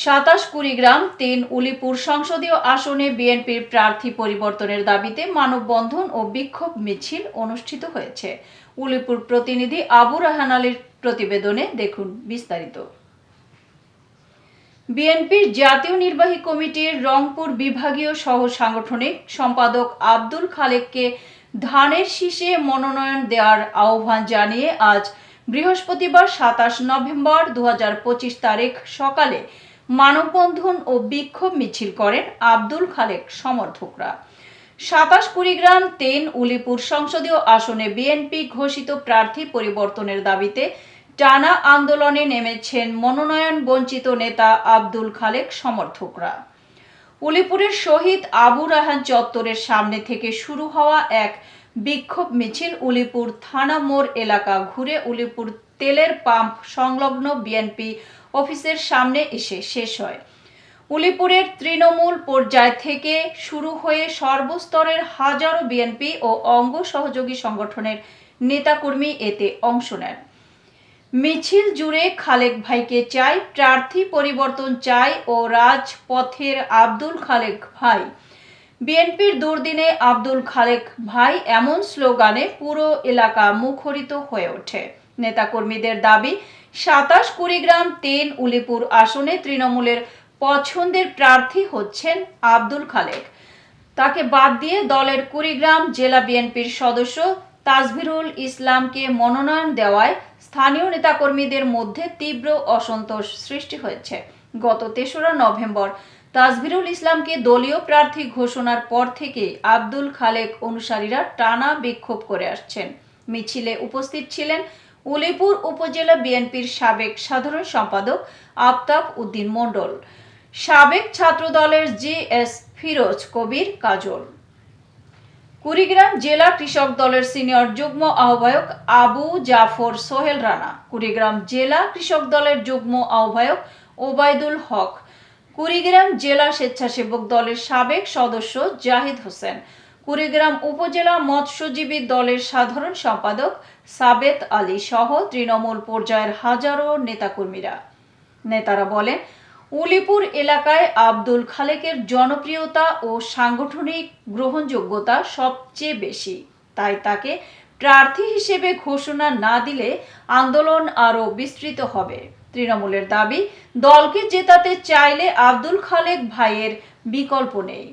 সাতাশ কুড়িগ্রাম তিন উলিপুর সংসদীয় আসনে বিএনপির প্রার্থী পরিবর্তনের দাবিতে মানববন্ধন ও বিক্ষোভ মিছিল অনুষ্ঠিত হয়েছে। উলিপুর প্রতিনিধি আবু রাহান আলীর প্রতিবেদনে দেখুন বিস্তারিত। বিএনপির জাতীয় নির্বাহী কমিটির রংপুর বিভাগীয় সহ সাংগঠনিক সম্পাদক আব্দুল খালেককে ধানের শীষে মনোনয়ন দেওয়ার আহ্বান জানিয়ে আজ বৃহস্পতিবার সাতাশ নভেম্বর দু হাজার পঁচিশ তারিখ সকালে মানববন্ধন ও বিক্ষোভ মিছিল করেন আব্দুল খালেক সমর্থকরা। সাতাশ কুড়িগ্রাম তেন উলিপুর সংসদীয় আসনে বিএনপি ঘোষিত প্রার্থী পরিবর্তনের দাবিতে টানা আন্দোলনে নেমেছেন মনোনয়ন বঞ্চিত নেতা আব্দুল খালেক সমর্থকরা। উলিপুরের শহীদ আবু রাহান চত্বরের সামনে থেকে শুরু হওয়া এক বিক্ষোভ মিছিল উলিপুর থানা মোড় এলাকা ঘুরে উলিপুর তেলের পাম্প সংলগ্ন বিএনপি অফিসের সামনে এসে শেষ হয়। উলিপুরের তৃণমূল পর্যায় থেকে শুরু হয়ে সর্বস্তরের হাজারো বিএনপি ও অঙ্গ সহযোগী সংগঠনের নেতাকর্মী এতে অংশ নেন। মিছিল জুড়ে খালেক ভাইকে চাই, প্রার্থী পরিবর্তন চাই ও রাজপথের আব্দুল খালেক ভাই। বিএনপির দুর্দিনে আব্দুল খালেক ভাই এমন স্লোগানে পুরো এলাকা মুখরিত হয়ে ওঠে। নেতাকর্মীদের দাবি, সাতাশ কুড়িগ্রাম তেন উলিপুর আসনে তৃণমূলের পছন্দের প্রার্থী হচ্ছেন আব্দুল খালেক। তাকে বাদ দিয়ে দলের কুড়িগ্রাম জেলা বিএনপির সদস্য তাজভিরুল ইসলামকে মনোনয়ন দেওয়ায় স্থানীয় নেতাকর্মীদের মধ্যে তীব্র অসন্তোষ সৃষ্টি হয়েছে। গত তেসরা নভেম্বর তাজভিরুল ইসলামকে দলীয় প্রার্থী ঘোষণার পর থেকে আব্দুল খালেক অনুসারীরা টানা বিক্ষোভ করে আসছেন। মিছিলে উপস্থিত ছিলেন উলিপুর উপজেলা বিএনপির সাবেক সাধারণ সম্পাদক আফতাব উদ্দিন মণ্ডল, সাবেক ছাত্রদলের জি এস ফিরোজ কবির কাজল। কুড়িগ্রাম জেলা কৃষক দলের সিনিয়র যুগ্ম আহ্বায়ক আবু জাফর সোহেল রানা, কুড়িগ্রাম জেলা কৃষক দলের যুগ্ম আহ্বায়ক ওবায়দুল হক, কুড়িগ্রাম জেলা স্বেচ্ছাসেবক দলের সাবেক সদস্য জাহিদ হোসেন কুড়িগ্রাম উপজেলা মৎস্যজীবী দলের সাধারণ সম্পাদক সাবেত আলী সহ তৃণমূল পর্যায়ের হাজারো নেতাকর্মীরা। নেতারা বলেন, উলিপুর এলাকায় আব্দুল খালেকের জনপ্রিয়তা ও সাংগঠনিক গ্রহণযোগ্যতা সবচেয়ে বেশি। তাই তাকে প্রার্থী হিসেবে ঘোষণা না দিলে আন্দোলন আরও বিস্তৃত হবে। তৃণমূলের দাবি, দলকে জেতাতে চাইলে আব্দুল খালেক ভাইয়ের বিকল্প নেই।